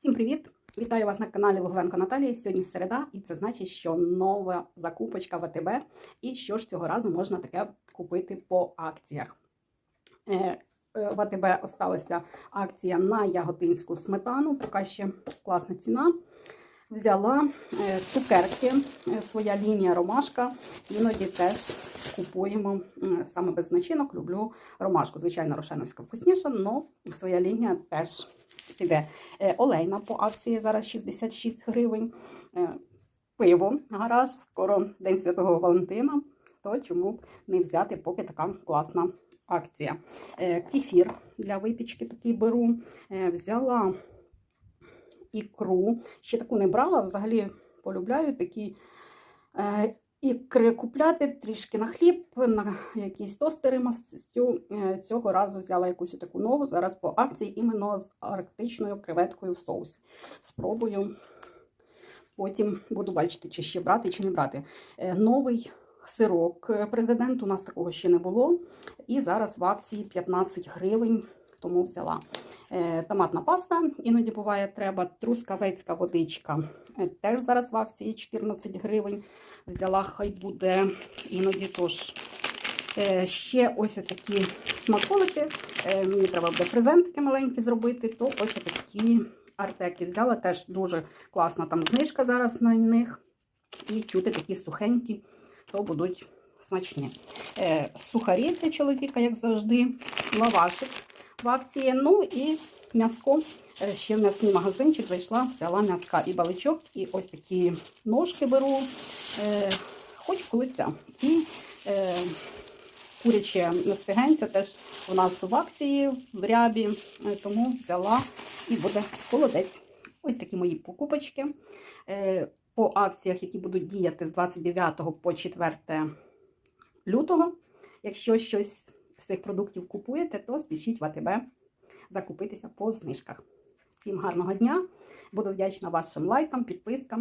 Всім привіт! Вітаю вас на каналі Луговенко Наталія. Сьогодні середа, і це значить, що нова закупочка ВТБ. І що ж цього разу можна таке купити по акціях. Е, е, В АТБ осталася акція на яготинську сметану, така ще класна ціна. Взяла е, цукерки, е, своя лінія ромашка. Іноді теж купуємо саме без начинок. Люблю ромашку. Звичайно, рошеновська вкусніша, але своя лінія теж піде. Е, Олейна по акції зараз 66 гривень. Е, Пиво гараж, скоро День Святого Валентина. То чому б не взяти, поки така класна акція. Е, Кефір для випічки такий беру. Е, Взяла ікру. Ще таку не брала, взагалі полюбляю такі е, ікри купляти трішки на хліб, на якісь тостери мастю. Е, Цього разу взяла якусь таку нову. Зараз по акції іменно з арктичною креветкою в соусі. Спробую. Потім буду бачити, чи ще брати, чи не брати. Е, Новий сирок е, президент. У нас такого ще не було. І зараз в акції 15 гривень, тому взяла. Е, Томатна паста, іноді буває треба. Трускавецька водичка. е, Теж зараз в акції 14 гривень. Взяла, хай буде іноді тож. Е, Ще ось такі смаколики. Мені треба буде презентики маленькі зробити, то ось такі артеки взяла. Теж дуже класна там знижка зараз на них. І чути такі сухенькі, то будуть смачні. Сухарі для чоловіка, як завжди, лавашик в акції. Ну і м'яско. Е, Ще в м'ясний магазинчик зайшла, взяла м'яска і баличок, і ось такі ножки беру, е, хоч кулиця. І е, куряче настигенця теж у нас в акції в рябі, е, тому взяла і буде холодець. Ось такі мої покупочки. Е, По акціях, які будуть діяти з 29 по 4 лютого. Якщо щось цих продуктів купуєте, то спішіть в АТБ закупитися по знижках. Всім гарного дня! Буду вдячна вашим лайкам, підпискам.